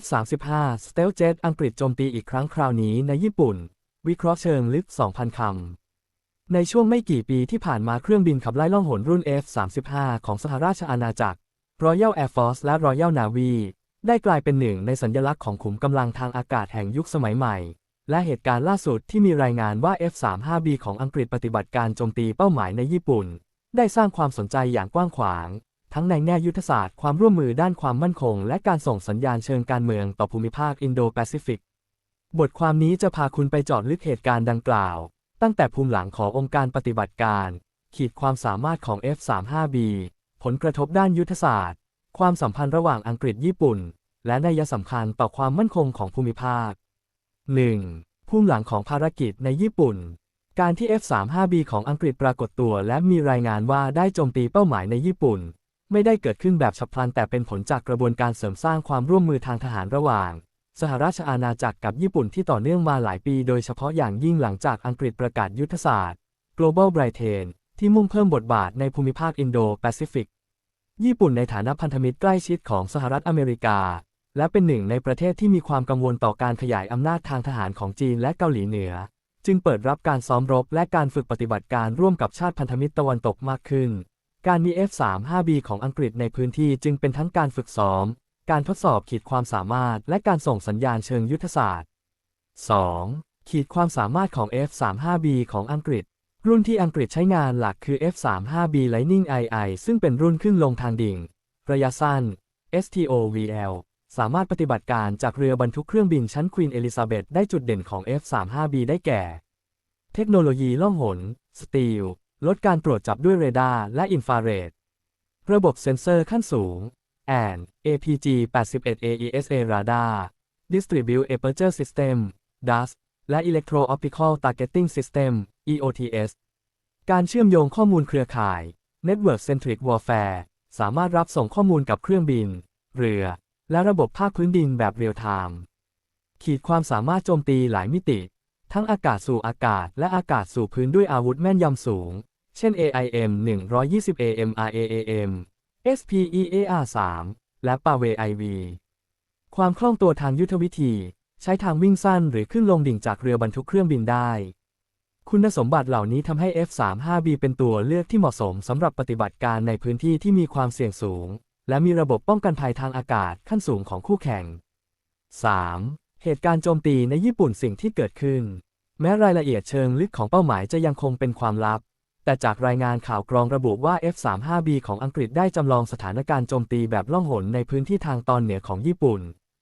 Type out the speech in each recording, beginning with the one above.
F-35 Stealth Jet อังกฤษโจมตีอีกครั้งคราวนี้ในญี่ปุ่น วิเคราะห์เชิงลึก 2,000 คำ ในช่วงไม่กี่ปีที่ผ่านมาเครื่องบินขับไล่ล่องหนรุ่น F-35 ของสหราชอาณาจักร Royal Air Force และ Royal Navy ได้กลายเป็นหนึ่งในสัญลักษณ์ของขุมกำลังทางอากาศแห่งยุคสมัยใหม่ และเหตุการณ์ล่าสุดที่มีรายงานว่า F-35B ของอังกฤษปฏิบัติการโจมตีเป้าหมายในญี่ปุ่น ได้สร้างความสนใจอย่างกว้างขวาง ทั้งในแง่ยุทธศาสตร์ความร่วมมือด้านความมั่นคง และการส่งสัญญาณเชิงการเมืองต่อภูมิภาคอินโดแปซิฟิก บทความนี้จะพาคุณไปเจาะลึกเหตุการณ์ดังกล่าว ตั้งแต่ภูมิหลังขององค์การปฏิบัติการ ขีดความสามารถของ F-35B ผลกระทบด้านยุทธศาสตร์ ความสัมพันธ์ระหว่างอังกฤษญี่ปุ่น และนัยสำคัญต่อความมั่นคงของภูมิภาค 1. ภูมิหลังของภารกิจในญี่ปุ่น การที่ F-35B ของอังกฤษปรากฏตัว และมีรายงานว่าได้โจมตีเป้าหมายในญี่ปุ่น ไม่ได้เกิดขึ้นแบบฉับพลันแต่เป็นผลจากกระบวนการเสริมสร้างความร่วมมือทางทหารระหว่าง สหราชอาณาจักรกับญี่ปุ่นที่ต่อเนื่องมาหลายปี โดยเฉพาะอย่างยิ่งหลังจากอังกฤษประกาศยุทธศาสตร์ Global Britain ที่มุ่งเพิ่มบทบาทในภูมิภาคอินโดแปซิฟิก ญี่ปุ่นในฐานะพันธมิตรใกล้ชิดของสหรัฐอเมริกา และเป็นหนึ่งในประเทศที่มีความกังวลต่อการขยายอำนาจทางทหารของจีนและเกาหลีเหนือ จึงเปิดรับการซ้อมรบและการฝึกปฏิบัติการร่วมกับชาติพันธมิตรตะวันตกมากขึ้น การมี F-35B ของอังกฤษในพื้นที่จึงเป็นทั้งการฝึกซ้อม การทดสอบขีดความสามารถ และการส่งสัญญาณเชิงยุทธศาสตร์ 2. ขีดความสามารถของ F-35B ของอังกฤษ รุ่นที่อังกฤษใช้งานหลักคือ F-35B Lightning II ซึ่งเป็นรุ่นขึ้นลงทางดิ่ง ระยะสั้น STOVL สามารถปฏิบัติการจากเรือบรรทุกเครื่องบินชั้นควีนเอลิซาเบธได้จุดเด่นของ F-35B ได้แก่ เทคโนโลยีล่องหน สตีล ลดการตรวจจับด้วยเรดาร์และอินฟราเรด ระบบเซ็นเซอร์ขั้นสูง and APG 81 AESA Radar Distribute Aperture System DAS และ Electro Optical Targeting System EOTS การเชื่อมโยงข้อมูลเครือข่าย Network Centric Warfare สามารถรับส่งข้อมูลกับเครื่องบิน เรือ และระบบภาคพื้นดินแบบเรียลไทม์ขีดความสามารถโจมตีหลายมิติ ทั้งอากาศสู่อากาศและอากาศสู่พื้นด้วยอาวุธแม่นยำสูง เช่น AIM 120 AM RAAM SPEAR-3 และ p a w e IV ความคล่องตัวทางยุทธวิธี ใช้ทางวิ่งสั้นหรือขึ้นลงดิ่งจากเรือบรรทุกเครื่องบินได้ คุณสมบัติเหล่านี้ทำให้ F-35B เป็นตัวเลือกที่เหมาะสมสำหรับปฏิบัติการในพื้นที่ที่มีความเสี่ยงสูง และมีระบบป้องกันภัยทางอากาศขั้นสูงของคู่แข่ง 3. เหตุการณ์โจมตีในญี่ปุ่นสิ่งที่เกิดขึ้น แม้รายละเอียดเชิงลึกของเป้าหมายจะยังคงเป็นความลับ แต่จากรายงานข่าวกรองระบุว่า F-35B ของอังกฤษได้จำลองสถานการณ์โจมตีแบบล่องหนในพื้นที่ทางตอนเหนือของญี่ปุ่น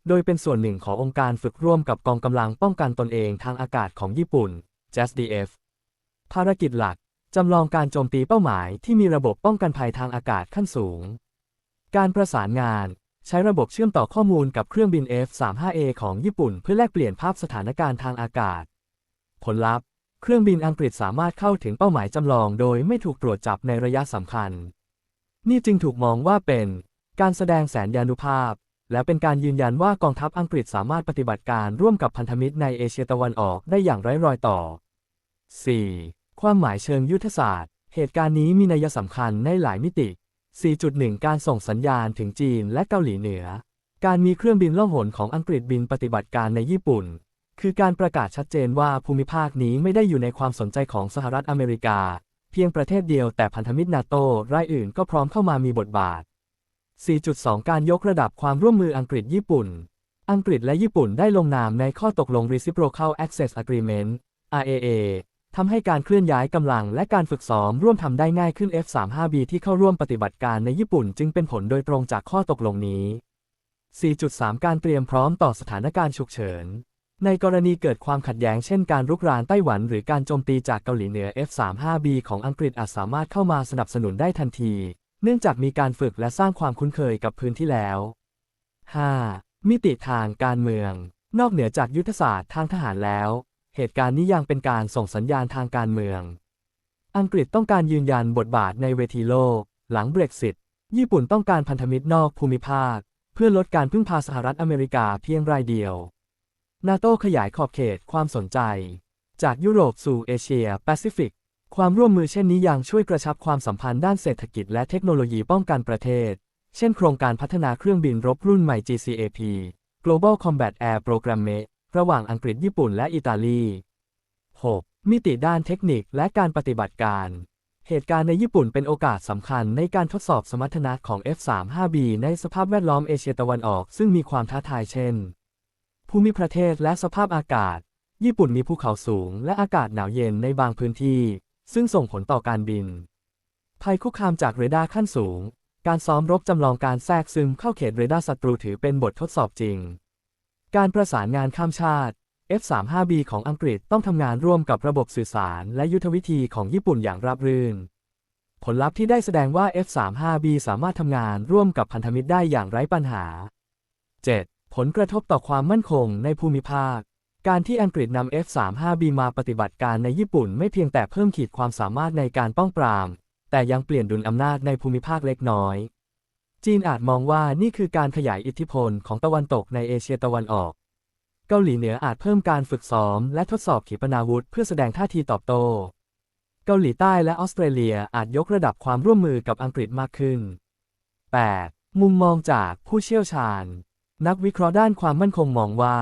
โดยเป็นส่วนหนึ่งขององค์การฝึกร่วมกับกองกำลังป้องกันตนเองทางอากาศของญี่ปุ่น JASDF ภารกิจหลักจำลองการโจมตีเป้าหมายที่มีระบบป้องกันภัยทางอากาศขั้นสูง การประสานงาน ใช้ระบบเชื่อมต่อข้อมูลกับเครื่องบิน F-35A ของญี่ปุ่นเพื่อแลกเปลี่ยนภาพสถานการณ์ทางอากาศ ผลลัพธ์ เครื่องบินอังกฤษสามารถเข้าถึงเป้าหมายจำลองโดยไม่ถูกตรวจจับในระยะสำคัญ นี่จึงถูกมองว่าเป็นการแสดงแสนยานุภาพ และเป็นการยืนยันว่ากองทัพอังกฤษสามารถปฏิบัติการร่วมกับพันธมิตรในเอเชียตะวันออกได้อย่างไร้รอยต่อ 4. ความหมายเชิงยุทธศาสตร์ เหตุการณ์นี้มีนัยสำคัญในหลายมิติ 4.1 การส่งสัญญาณถึงจีนและเกาหลีเหนือ การมีเครื่องบินล่องหนของอังกฤษบินปฏิบัติการในญี่ปุ่น คือการประกาศชัดเจนว่าภูมิภาคนี้ไม่ได้อยู่ในความสนใจของสหรัฐอเมริกา เพียงประเทศเดียวแต่พันธมิตรนาโตรายอื่นก็พร้อมเข้ามามีบทบาท 4.2 การยกระดับความร่วมมืออังกฤษญี่ปุ่น อังกฤษและญี่ปุ่นได้ลงนามในข้อตกลง Reciprocal Access Agreement RAA ทำให้การเคลื่อนย้ายกำลังและการฝึกซ้อมร่วมทำได้ง่ายขึ้น F-35B ที่เข้าร่วมปฏิบัติการในญี่ปุ่นจึงเป็นผลโดยตรงจากข้อตกลงนี้ 4.3 การเตรียมพร้อมต่อสถานการณ์ฉุกเฉิน ในกรณีเกิดความขัดแย้งเช่นการรุกรานไต้หวันหรือการโจมตีจากเกาหลีเหนือ F-35B ของอังกฤษอาจสามารถเข้ามาสนับสนุนได้ทันที เนื่องจากมีการฝึกและสร้างความคุ้นเคยกับพื้นที่แล้ว 5. มิติทางการเมือง นอกเหนือจากยุทธศาสตร์ทางทหารแล้ว เหตุการณ์นี้ยังเป็นการส่งสัญญาณทางการเมือง อังกฤษต้องการยืนยันบทบาทในเวทีโลก หลังเบรกซิต ญี่ปุ่นต้องการพันธมิตรนอกภูมิภาค เพื่อลดการพึ่งพาสหรัฐอเมริกาเพียงรายเดียว นาโตขยายขอบเขตความสนใจ จากยุโรปสู่เอเชียแปซิฟิก ความร่วมมือเช่นนี้ยังช่วยกระชับความสัมพันธ์ด้านเศรษฐกิจและเทคโนโลยีป้องกันประเทศ เช่น โครงการพัฒนาเครื่องบินรบรุ่นใหม่ GCAP Global Combat Air Programme ระหว่างอังกฤษญี่ปุ่นและอิตาลี 6. มิติด้านเทคนิคและการปฏิบัติการ เหตุการณ์ในญี่ปุ่นเป็นโอกาสสำคัญในการทดสอบสมรรถนะของ F-35B ในสภาพแวดล้อมเอเชียตะวันออกซึ่งมีความท้าทายเช่น ภูมิประเทศและสภาพอากาศ ญี่ปุ่นมีภูเขาสูงและอากาศหนาวเย็นในบางพื้นที่ ซึ่งส่งผลต่อการบิน ภัยคุกคามจากเรดาร์ขั้นสูง การซ้อมรบจำลองการแทรกซึมเข้าเขตเรดาร์ศัตรูถือเป็นบททดสอบจริง การประสานงานข้ามชาติ F-35B ของอังกฤษต้องทำงานร่วมกับระบบสื่อสารและยุทธวิธีของญี่ปุ่นอย่างราบรื่น ผลลัพธ์ที่ได้แสดงว่า F-35B สามารถทำงานร่วมกับพันธมิตรได้อย่างไร้ปัญหา 7. ผลกระทบต่อความมั่นคงในภูมิภาค การที่อังกฤษนำ F-35B มาปฏิบัติการในญี่ปุ่นไม่เพียงแต่เพิ่มขีดความสามารถในการป้องปราม แต่ยังเปลี่ยนดุลอำนาจในภูมิภาคเล็กน้อย จีนอาจมองว่านี่คือการขยายอิทธิพลของตะวันตกในเอเชียตะวันออก เกาหลีเหนืออาจเพิ่มการฝึกซ้อมและทดสอบขีปนาวุธเพื่อแสดงท่าทีตอบโต้ เกาหลีใต้และออสเตรเลียอาจยกระดับความร่วมมือกับอังกฤษมากขึ้น 8. มุมมองจากผู้เชี่ยวชาญ นักวิเคราะห์ด้านความมั่นคงมองว่า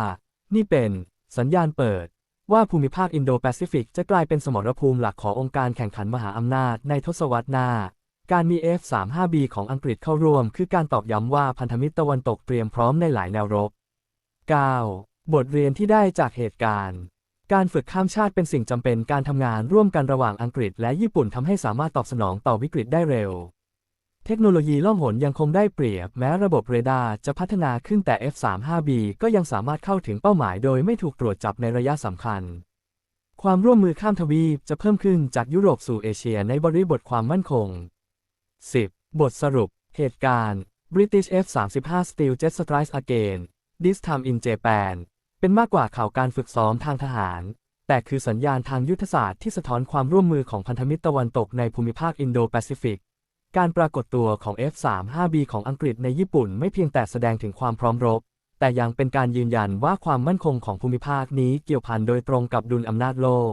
นี่เป็น สัญญาณเปิด ว่าภูมิภาคอินโดแปซิฟิกจะกลายเป็นสมรภูมิหลักขององค์การแข่งขันมหาอำนาจในทศวรรษหน้า การมี F-35B ของอังกฤษเข้าร่วม คือการตอกย้ำว่าพันธมิตรตะวันตกเตรียมพร้อมในหลายแนวรบ 9. บทเรียนที่ได้จากเหตุการณ์ การฝึกข้ามชาติเป็นสิ่งจำเป็นการทำงานร่วมกันระหว่างอังกฤษและญี่ปุ่นทำให้สามารถตอบสนองต่อวิกฤตได้เร็ว เทคโนโลยีล่องหนยังคงได้เปรียบ แม้ระบบเรดาร์จะพัฒนาขึ้นแต่ F-35B ก็ยังสามารถเข้าถึงเป้าหมายโดยไม่ถูกตรวจจับในระยะสำคัญความร่วมมือข้ามทวีปจะเพิ่มขึ้นจากยุโรปสู่เอเชียในบริบทความมั่นคง 10. บทสรุป เหตุการณ์ British F-35 Steel Jet Strikes Again This time in Japan เป็นมากกว่าข่าวการฝึกซ้อมทางทหาร แต่คือสัญญาณทางยุทธศาสตร์ที่สะท้อนความร่วมมือของพันธมิตรตะวันตกในภูมิภาคอินโดแปซิฟิก การปรากฏตัวของ F-35B ของอังกฤษในญี่ปุ่นไม่เพียงแต่แสดงถึงความพร้อมรบ แต่ยังเป็นการยืนยันว่าความมั่นคงของภูมิภาคนี้เกี่ยวพันโดยตรงกับดุลอำนาจโลก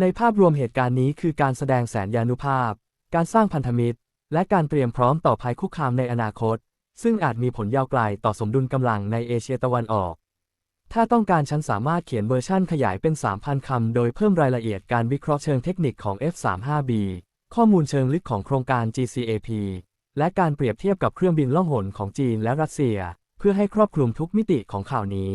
ในภาพรวมเหตุการณ์นี้คือการแสดงแสนยานุภาพ การสร้างพันธมิตร และการเตรียมพร้อมต่อภัยคุกคามในอนาคต ซึ่งอาจมีผลยาวไกลต่อสมดุลกำลังในเอเชียตะวันออก ถ้าต้องการฉันสามารถเขียนเวอร์ชั่นขยายเป็น 3,000 คำ โดยเพิ่มรายละเอียดการวิเคราะห์เชิงเทคนิคของ F-35B ข้อมูลเชิงลึกของโครงการ GCAP และการเปรียบเทียบกับเครื่องบินล่องหนของจีนและรัสเซีย เพื่อให้ครอบคลุมทุกมิติของข่าวนี้